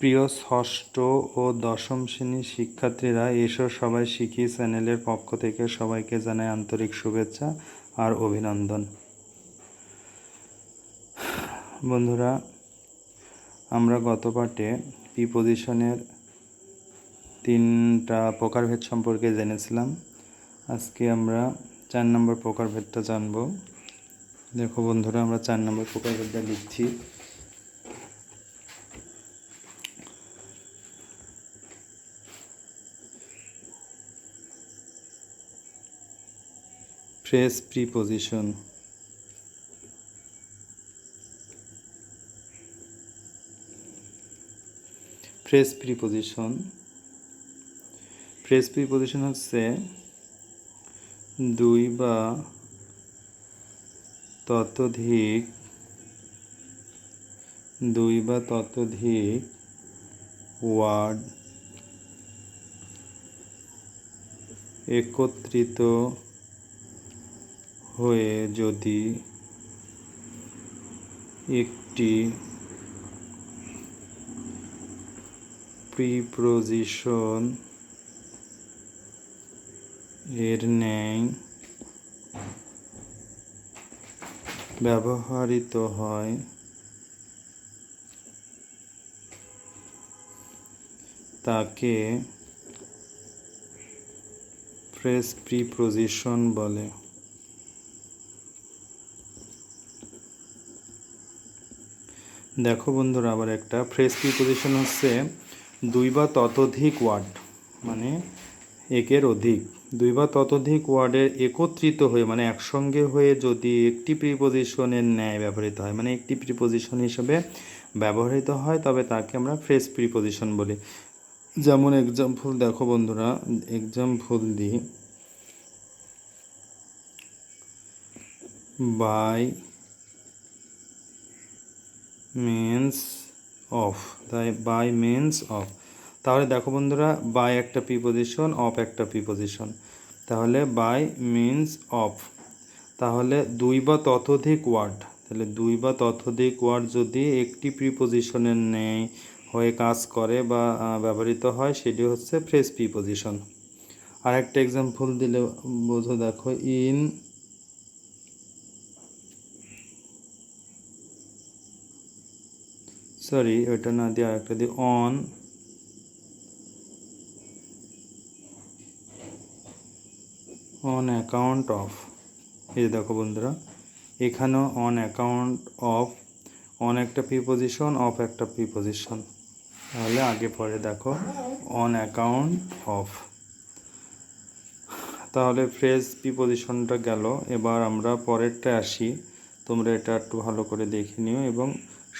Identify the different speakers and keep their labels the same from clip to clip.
Speaker 1: প্রিয় ষষ্ঠ ও দশম শ্রেণির শিক্ষার্থীরা এসো সবাই শিখি চ্যানেলের পক্ষ থেকে সবাইকে জানাই আন্তরিক শুভেচ্ছা আর অভিনন্দন। বন্ধুরা, আমরা গত পাঠে প্রিপোজিশনের তিনটা প্রকারভেদ সম্পর্কে জেনেছিলাম। আজকে আমরা চার নম্বর প্রকারভেদটা জানব। দেখো বন্ধুরা, আমরা চার নম্বর প্রকারভেদটা লিখছি। Phrase preposition phrase preposition phrase preposition হচ্ছে দুই বা ততোধিক দুই বা ততোধিক ওয়ার্ড একত্রিত হয়ে যদি একটি প্রিপোজিশন এর ন্যায় ব্যবহৃত হয় তাকে ফ্রেশ প্রিপোজিশন বলে। দেখো বন্ধুরা, আবার একটা ফ্রেশ প্রিপোজিশন হচ্ছে দুই বা ততোধিক ওয়ার্ড মানে একের অধিক। দুই বা ততোধিক ওয়ার্ডের একত্রিত হয়ে মানে একসঙ্গে হয়ে যদি একটি প্রিপোজিশনের ন্যায় ব্যবহৃত হয় মানে একটি প্রিপোজিশন হিসেবে ব্যবহৃত হয়, তবে তাকে আমরা ফ্রেশ প্রিপোজিশন বলি। যেমন এক্সাম্পল দেখো বন্ধুরা এক্সাম্পল দিই বাই মেন্স অফ তাই বাই মেন্স অফ তাহলে দেখো বন্ধুরা বাই একটা প্রিপোজিশন অফ একটা প্রিপোজিশন তাহলে বাই মিন্স অফ তাহলে দুই বা ততোধিক ওয়ার্ড তাহলে দুই বা ততোধিক ওয়ার্ড যদি একটি প্রিপোজিশনের নেই, হয়ে কাজ করে বা ব্যবহৃত হয়, সেটি হচ্ছে ফ্রেশ প্রিপোজিশন আর একটা এক্সাম্পল দিলে বোঝো দেখো ইন সরি, ওইটা না দিয়ে আরেকটা দিই। অন অন অ্যাকাউন্ট অফ এই যে দেখো বন্ধুরা, এখানেও অন অ্যাকাউন্ট অফ অন একটা প্রিপোজিশন অফ একটা প্রিপোজিশন তাহলে আগে পরে দেখো অন অ্যাকাউন্ট অফ তাহলে ফ্রেজ প্রিপোজিশনটা গেল, এবার আমরা পরেরটা আসি। তোমরা এটা একটু ভালো করে দেখে নিও এবং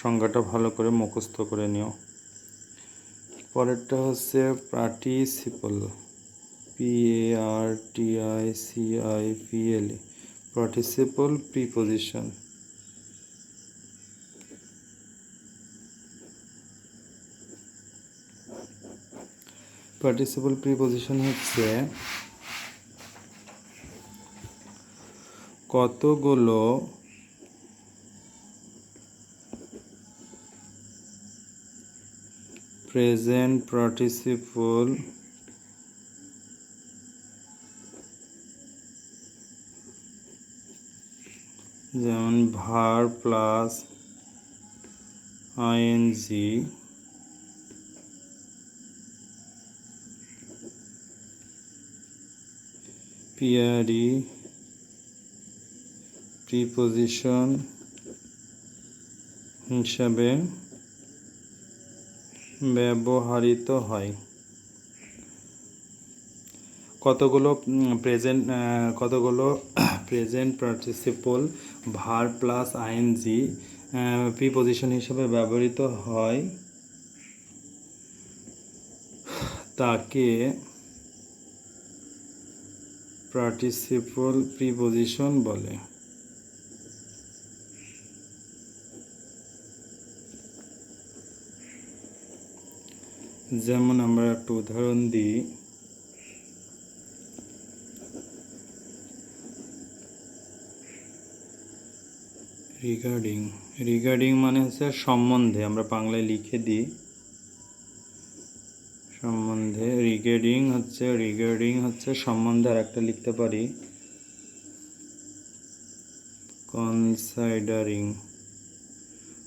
Speaker 1: সংজ্ঞাটা ভালো করে মুখস্থ করে নিও। পরেরটা হচ্ছে participle P A R T I C I P L participle preposition. Participle preposition হচ্ছে কতগুলো প্রেজেন্ট পার্টিসিপল যেমন ভার প্লাস আইএনজি পিয়ারি প্রিপোজিশন হিসাবে ব্যবহৃত হয়। কতগুলো প্রেজেন্ট কতগুলো present participle verb plus ING preposition হিসেবে ব্যবহৃত হয়। তাকে পার্টিসিপল প্রিপোজিশন বলে। যেমন আমরা একটা উদাহরণ দিই। রিগার্ডিং রিগার্ডিং মানে হচ্ছে সম্বন্ধে, আমরা বাংলায় লিখে দিই। সম্বন্ধে রিগেডিং হচ্ছে রিগেডিং হচ্ছে সম্বন্ধে আর একটা লিখতে পারি। কনসাইডারিং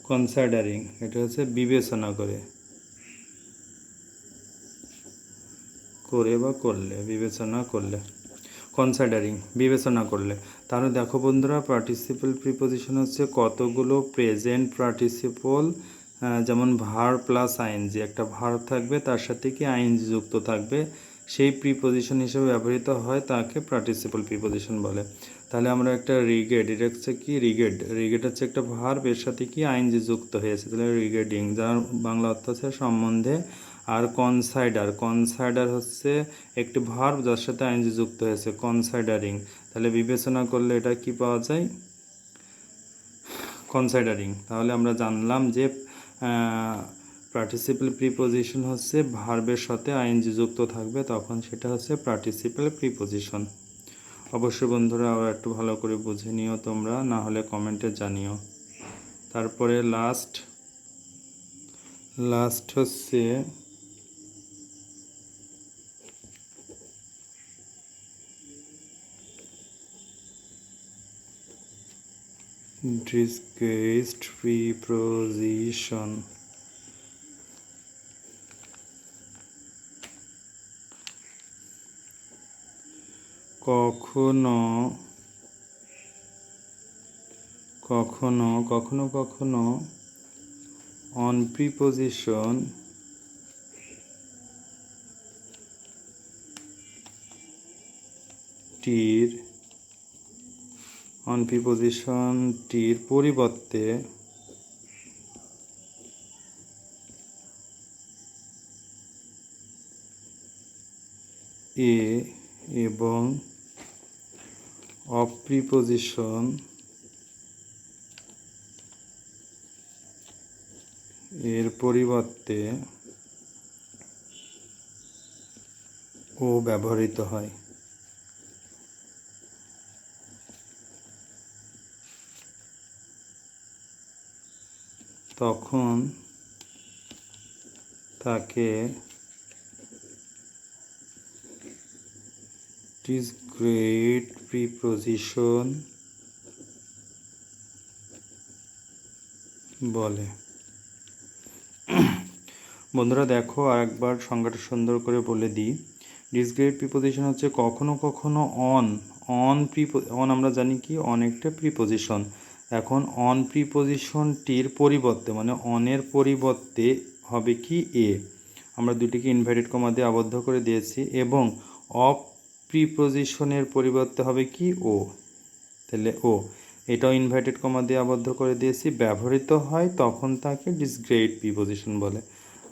Speaker 1: কনসাইডারিং এটা হচ্ছে বিবেচনা করে। করে বা করলে, বিবেচনা করলে কনসিডারিং বিবেচনা করলে। তাহলে দেখো বন্ধুরা পার্টিসিপল প্রিপোজিশন হচ্ছে কতগুলো প্রেজেন্ট পার্টিসিপল যেমন ভার প্লাস আইনজি একটা ভার থাকবে তার সাথে কি আইনজি যুক্ত থাকবে, সেই প্রিপোজিশন হিসেবে ব্যবহৃত হয় তাকে পার্টিসিপল প্রিপোজিশন বলে। তাহলে আমরা একটা রিগেড এটা হচ্ছে কি রিগেড রিগেড হচ্ছে একটা ভার এর সাথে কি আইনজি যুক্ত হয়েছে, তাহলে রিগেডিং যার বাংলা অর্থ হচ্ছে সম্বন্ধে আর কনসাইডার। কনসাইডার হচ্ছে একটি ভার্ব যার সাথে আইনজি যুক্ত হয়েছে, কনসাইডারিং। তাহলে বিবেচনা করলে এটা কি পাওয়া যায়? কনসাইডারিং। তাহলে আমরা জানলাম যে পার্টিসিপাল প্রিপোজিশন হচ্ছে ভার্বের সাথে আইনজি যুক্ত থাকবে, তখন সেটা হচ্ছে পার্টিসিপাল প্রিপোজিশন অবশ্যই বন্ধুরা আবার একটু ভালো করে বুঝে নিও তোমরা, না হলে কমেন্টে জানিও। তারপরে লাস্ট লাস্ট হচ্ছে disguised preposition কখনো কখনো কখনো কখনো অন প্রিপোজিশন টির অন প্রিপোজিশনটির পরিবর্তে এ এবং অফ এর পরিবর্তে ও ব্যবহৃত হয়। তখন তাকে গ্রেট প্রিপোজিশন বলে। বন্ধুরা দেখো আর একবার সংজ্ঞাটা সুন্দর করে বলে দিই। ডিসগ্রেড প্রিপোজিশন হচ্ছে কখনো কখনো অন অন প্রিপো, অন আমরা জানি কি, অন একটা প্রিপোজিশন। এখন অন প্রিপোজিশনটির পরিবর্তে মানে অনের পরিবর্তে হবে কি এ আমরা দুটিকে ইনভার্টেড কমা দিয়ে আবদ্ধ করে দিয়েছি এবং অফ প্রিপোজিশনের পরিবর্তে হবে কি ও তাহলে ও এটাও ইনভার্টেড কমা দিয়ে আবদ্ধ করে দিয়েছি, ব্যবহৃত হয় তখন তাকে ডিসগ্রেড প্রিপোজিশন বলে।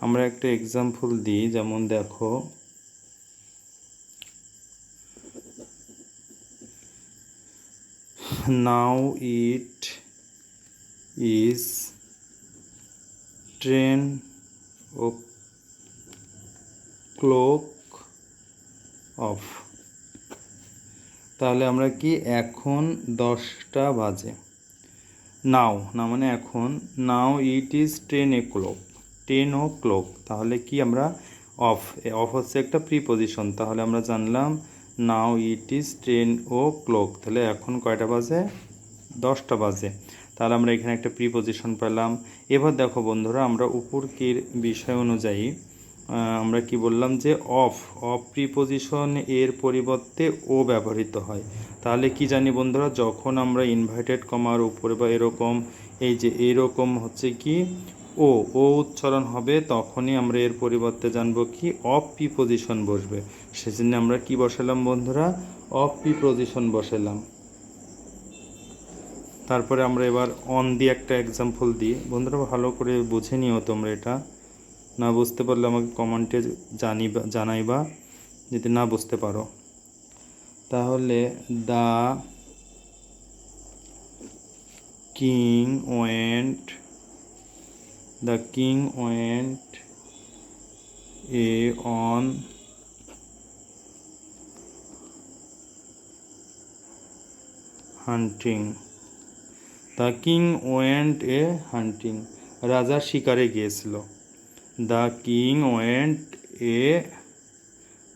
Speaker 1: আমরা একটা এক্সাম্পল দিই, যেমন দেখো now it is ten o'clock off তাহলে আমরা কি এখন দশটা বাজে? নাও, না মানে এখন। Now it is ten o'clock ten o'clock. তাহলে কি আমরা অফ অফ হচ্ছে একটা প্রিপোজিশন। তাহলে আমরা জানলাম now it is ten o'clock তাহলে এখন কয়টা বাজে? দশটা বাজে। তাহলে আমরা এখানে একটা প্রিপোজিশন পেলাম। এবার দেখো বন্ধুরা, আমরা উপরকির বিষয় অনুযায়ী আমরা কি বললাম যে অফ অফ প্রিপোজিশন এর পরিবর্তে ও ব্যবহৃত হয়। তাহলে কি জানি বন্ধুরা, যখন আমরা ইনভাইটেড কমার উপরে বা এরকম, এই যে এরকম হচ্ছে কি ও ও উচ্চারণ হবে, তখনই আমরা এর পরিবর্তে জানব কি অফ প্রিপোজিশন বসবে। সেজন্য আমরা কি বসালাম বন্ধুরা? অফ প্রিপোজিশন বসালাম। তারপরে আমরা এবার অন দিয়ে একটা এক্সাম্পল দিই। বন্ধুরা, ভালো করে বুঝে নিও তোমরা এটা। না বুঝতে পারলে আমাকে কমেন্টে জানিবা, জানাইবা, যদি না বুঝতে পারো। তাহলে the king, went the king went a on hunting the king went a hunting রাজা শিকারে গিয়েছিল। The king went a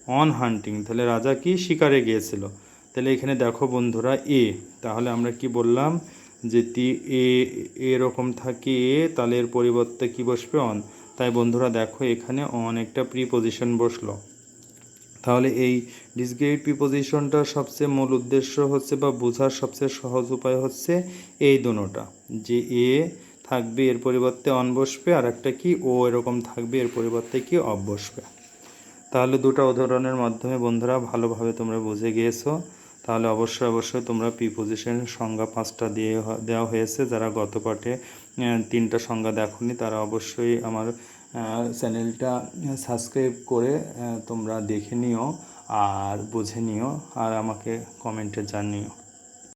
Speaker 1: on hunting তাহলে রাজা কি শিকারে গিয়েছিল? তাহলে এখানে দেখো বন্ধুরা, এ। তাহলে আমরা কি বললাম? যে তি এ এরকম থাকে, এ তাহলে এর পরিবর্তে কি বসবে অন? তাই বন্ধুরা দেখো, এখানে অন একটা প্রিপোজিশন বসল। তাহলে এই ডিসগ্রেড প্রিপোজিশনটার সবচেয়ে মূল উদ্দেশ্য হচ্ছে বা বোঝার সবচেয়ে সহজ উপায় হচ্ছে এই দুটোটা। যে এ থাকবে, এর পরিবর্তে অন বসবে, আর একটা কি ও এরকম থাকবে, এর পরিবর্তে কি অফ বসবে। তাহলে দুটো উদাহরণের মাধ্যমে বন্ধুরা ভালোভাবে তোমরা বুঝে গিয়েছো। তাহলে অবশ্যই অবশ্যই তোমরা প্রিপোজিশনের সংজ্ঞা পাঁচটা দিয়ে দেওয়া হয়েছে। যারা গত পাঠে তিনটা সংজ্ঞা দেখনি, তারা অবশ্যই আমার চ্যানেলটা সাবস্ক্রাইব করে তোমরা দেখে নিও আর বুঝে নিও আর আমাকে কমেন্টে জানিও।